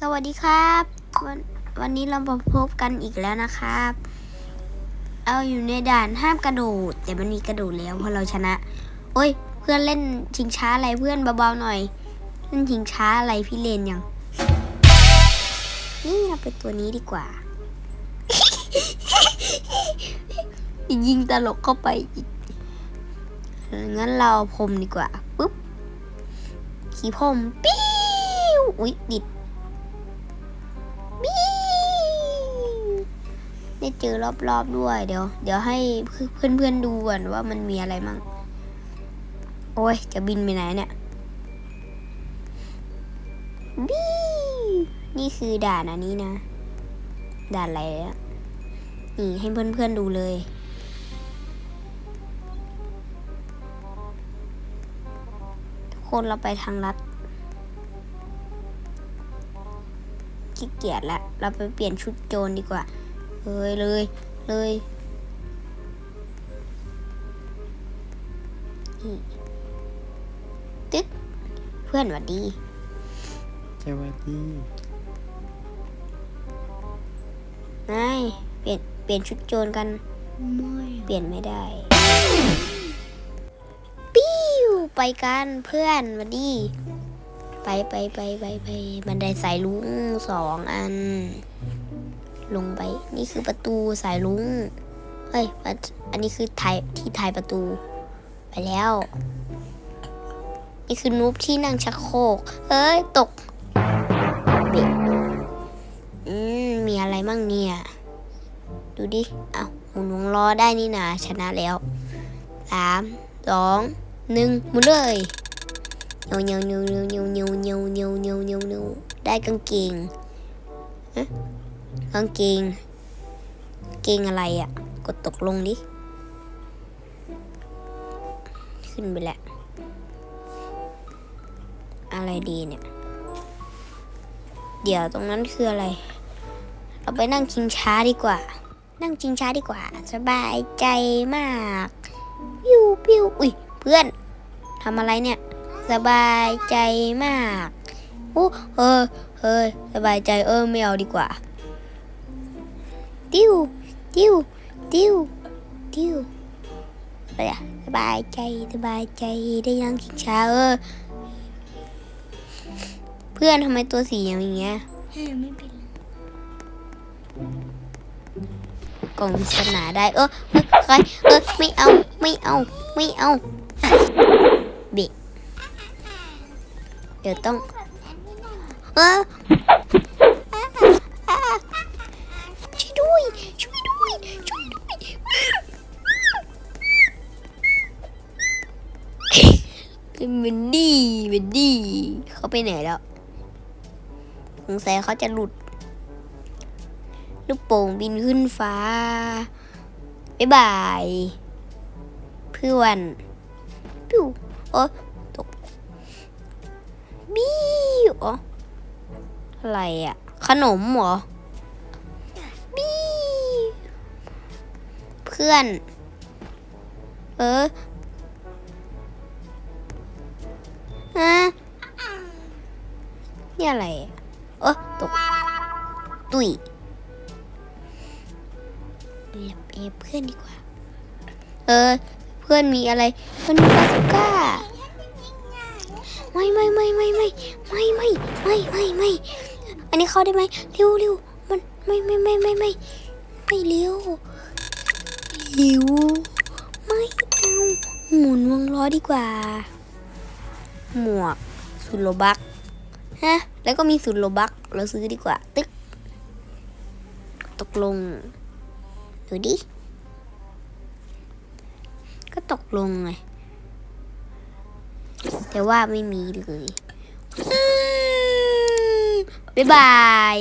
สวัสดีครับวันวันนี้เรามาพบกันอีกแล้วนะครับ เอาอยู่ในด่านห้ามกระโดด แต่มันมีกระโดดแล้วเพราะเราชนะ โอ้ย เพื่อนเล่นชิงช้าอะไรเพื่อนเบาๆหน่อย เล่นชิงช้าอะไรพี่เลนยัง นี่เราเป็นตัวนี้ดีกว่า ยิงตลกเข้าไปอีก งั้นเราเอาพรมดีกว่า ปุ๊บ ขี่พรมปิ้วอุ๊ยดิด ได้เจอรอบๆด้วย เดี๋ยว เดี๋ยวให้เพื่อนๆดูก่อนว่ามันมีอะไรมั่ง โอ้ย จะบินไปไหนเนี่ยบิวนี่คือด่านอันนี้นะ ด่านอะไรอะนี่ให้เพื่อนๆดูเลย ทุกคนเราไปทางลัดขี้เกียจละ เราไปเปลี่ยนชุดโจรดีกว่า เฮ้ยเลยเลยนี่ตึ๊กเพื่อนหวัดดีสวัสดีนายเปลี่ยนเปลี่ยนชุดโจรกัน ไม่เปลี่ยนไม่ได้ ปิ้วไปกันเพื่อนหวัดดี ไปไปไปไปไปบันไดสายลุงสองอัน ลงไป นี่คือประตูสายลุงเฮ้ยประอันนี้คือถ่ายที่ถ่ายประตู ไปแล้ว นี่คือนูบที่นั่งชักโครกเอ้ย ตกเบะอืม มีอะไรมั่งเนี่ย ดูดิ เอาหมุนวงล้อได้นี่นาชนะแล้วสามสองหนึ่งหมุนเลยเนียเนียเนียวเนียวเนียวเนียวเนียวเนียวเนียวเนียวเนียวได้กางเกงฮะ กางเกงกางเกงอะไรอะ่ะ กดตกลงดิ ขึ้นไปแล้วอะไรดีเนี่ย เดี๋ยวตรงนั้นคืออะไร เราไปนั่งชิงช้าดีกว่า นั่งชิงช้าดีกว่า สบายใจมากปิ้วปิ้วอุ้ยเพื่อนทำอะไรเนี่ย สบายใจมากอู้เออเฮ้ยสบายใจเออไม่เอาดีกว่า ติ้วติ้วติ้วติ้วไปอะสบายใจสบายใจได้นั่งชิงช้าเออเพื่อนทำไมตัวสีอย่างเงี้ยไม่เป็นกล่องปริศนาได้ เออเออใครเออไม่เอาไม่เอาไม่เอาเบะเดี๋ยวต้อง เออ เบนดี้เบนดี้เขาไปไหนแล้วสงสัยเขาจะหลุด ลูกโป่งบินขึ้นฟ้า บ๊ายบาย เพื่อนปิ้วโอ้ตกบิวอ๋ออะไรอะ ขนมเหรอบิวเพื่อน เออ อะไร เออตก ตุยเอฟเอเพื่อนดีกว่า เออ เพื่อนมีอะไร เพื่อนมีบาสุก้าไม่ไม่ไม่ไม่ไม่ไม่ไม่ไม่ไม่ไม่อันนี้เข้าได้ไหมเร็วเร็วมันไม่ไม่ไม่ไม่ไม่ไม่เร็วเร็วไม่เอาหมุนวงล้อดีกว่า หมวก สุโลบักฮะ แล้วก็มีสุดโลบักเราซื้อดีกว่า ตึ๊กตกลง ดูดิ ก็ตกลงไง แต่ว่าไม่มีเลย บ๊ายบาย